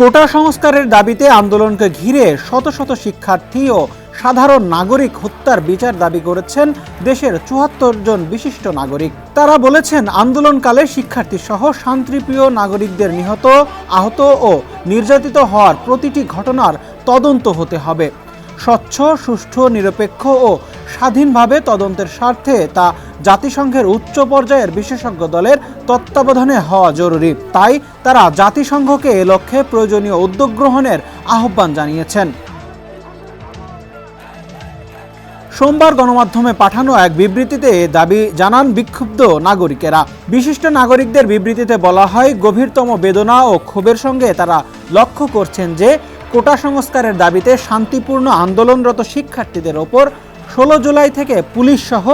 কোটা সংস্কারের দাবিতে আন্দোলনকে ঘিরে শত শত শিক্ষার্থী ও সাধারণ নাগরিক হত্যার বিচার দাবি করেছেন দেশের চুয়াত্তর জন বিশিষ্ট নাগরিক। তারা বলেছেন, আন্দোলনকালে শিক্ষার্থী সহ শান্তিপ্রিয় নাগরিকদের নিহত, আহত ও নির্যাতিত হওয়ার প্রতিটি ঘটনার তদন্ত হতে হবে। স্বচ্ছ, সুষ্ঠু, নিরপেক্ষ ও স্বাধীনভাবে তদন্তের স্বার্থে তা জাতিসংঘের উচ্চ পর্যায়ের বিশেষজ্ঞ দলের তত্ত্বাবধানে হওয়া জরুরি। তাই তারা জাতিসংঘকে এ লক্ষ্যে প্রয়োজনীয় উদ্যোগ গ্রহণের আহ্বান জানিয়েছেন। সোমবার গণমাধ্যমে পাঠানো এক বিবৃতিতে দাবি জানান বিক্ষুব্ধ নাগরিকেরা। বিশিষ্ট নাগরিকদের বিবৃতিতে বলা হয়, গভীরতম বেদনা ও ক্ষোভের সঙ্গে তারা লক্ষ্য করছেন যে কোটা সংস্কারের দাবিতে শান্তিপূর্ণ আন্দোলনরত শিক্ষার্থীদের ওপর ষোলো জুলাই থেকে পুলিশ সহ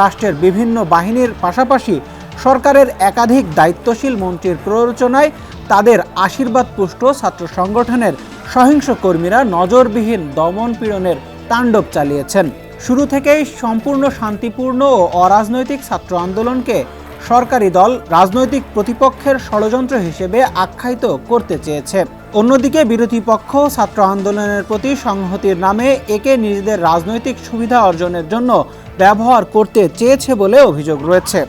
রাষ্ট্রের বিভিন্ন বাহিনীর পাশাপাশি সরকারের একাধিক দায়িত্বশীল মন্ত্রীর প্ররোচনায় তাদের আশীর্বাদ পুষ্ট ছাত্র সংগঠনের সহিংস কর্মীরা নজরবিহীন দমন পীড়নের তাণ্ডব চালিয়েছেন। শুরু থেকেই সম্পূর্ণ শান্তিপূর্ণ ও অরাজনৈতিক ছাত্র আন্দোলনকে সরকারি দল রাজনৈতিক প্রতিপক্ষের ষড়যন্ত্র হিসেবে আখ্যায়িত করতে চেয়েছে। অন্যদিকে বিরোধী পক্ষ ছাত্র আন্দোলনের প্রতি সংহতির নামে একে নিজেদের রাজনৈতিক সুবিধা অর্জনের জন্য ব্যবহার করতে চেয়েছে বলে অভিযোগ রয়েছে।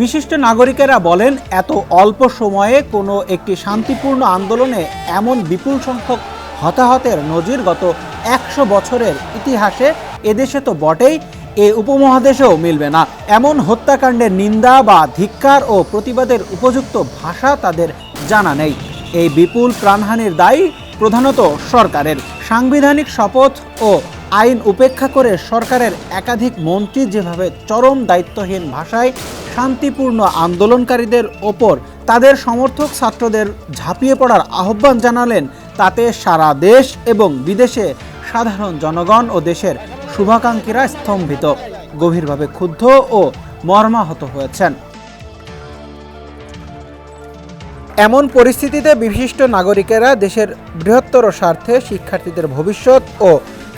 বিশিষ্ট নাগরিকেরা বলেন, এত অল্প সময়ে কোনো একটি শান্তিপূর্ণ আন্দোলনে এমন বিপুল সংখ্যক হতাহতের নজির গত একশো বছরের ইতিহাসে এদেশে তো বটেই। এ উপমহাদেশেও মিলবে না। এমন হত্যাকাণ্ডের নিন্দা বা ধিক্কার ও প্রতিবাদের উপযুক্ত ভাষা তাদের জানা নেই। এই বিপুল প্রাণহানির দায়ী প্রধানত সরকারের। সাংবিধানিক শপথ ও আইন উপেক্ষা করে সরকারের একাধিক মন্ত্রী যেভাবে চরম দায়িত্বহীন ভাষায় শান্তিপূর্ণ আন্দোলনকারীদের ওপর তাদের সমর্থক ছাত্রদের ঝাঁপিয়ে পড়ার আহ্বান জানালেন, তাতে সারা দেশ এবং বিদেশে সাধারণ জনগণ ও দেশের শুভাকাঙ্ক্ষীরা স্তম্ভিত, গভীরভাবে ক্ষুব্ধ ও মর্মাহত হয়েছেন। এমন পরিস্থিতিতে বিশিষ্ট নাগরিকেরা দেশের বৃহত্তর স্বার্থে শিক্ষার্থীদের ভবিষ্যৎ ও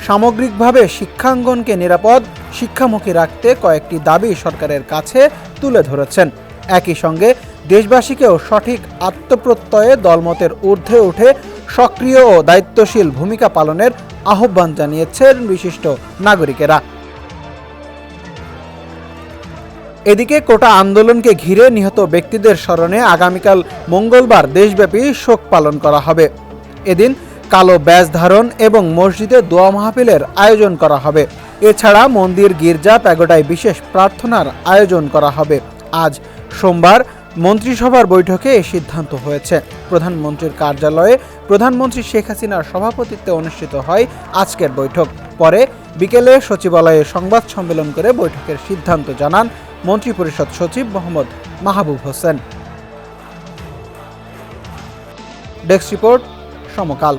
সামগ্রিকভাবে শিক্ষাঙ্গনকে নিরাপদ, শিক্ষামুখী রাখতে কয়েকটি দাবি সরকারের কাছে তুলে ধরেছেন। একই সঙ্গে দেশবাসীকেও সঠিক আত্মপ্রত্যয়ে দলমতের ঊর্ধ্বে উঠে সক্রিয় ও দায়িত্বশীল ভূমিকা পালনের আহ্বান জানিয়েছেন বিশিষ্ট নাগরিকেরা। এদিকে কোটা আন্দোলনকে ঘিরে নিহত ব্যক্তিদের স্মরণে আগামীকাল মঙ্গলবার দেশব্যাপী শোক পালন করা হবে। এদিন কালো ব্যাজ ধারণ এবং মসজিদে দোয়া মাহফিলের আয়োজন করা হবে। এছাড়া মন্দির, গির্জা, প্যাগোডায় বিশেষ প্রার্থনার আয়োজন করা হবে। আজ সোমবার মন্ত্রিসভার বৈঠকে এই সিদ্ধান্ত হয়েছে। প্রধানমন্ত্রীর কার্যালয়ে প্রধানমন্ত্রী শেখ হাসিনার সভাপতিত্বে অনুষ্ঠিত হয় আজকের বৈঠক। পরে বিকেলে সচিবালয়ে সংবাদ সম্মেলন করে বৈঠকের সিদ্ধান্ত জানান মন্ত্রিপরিষদ সচিব Mohammad Mahbub Hossain. Desk report Samakal.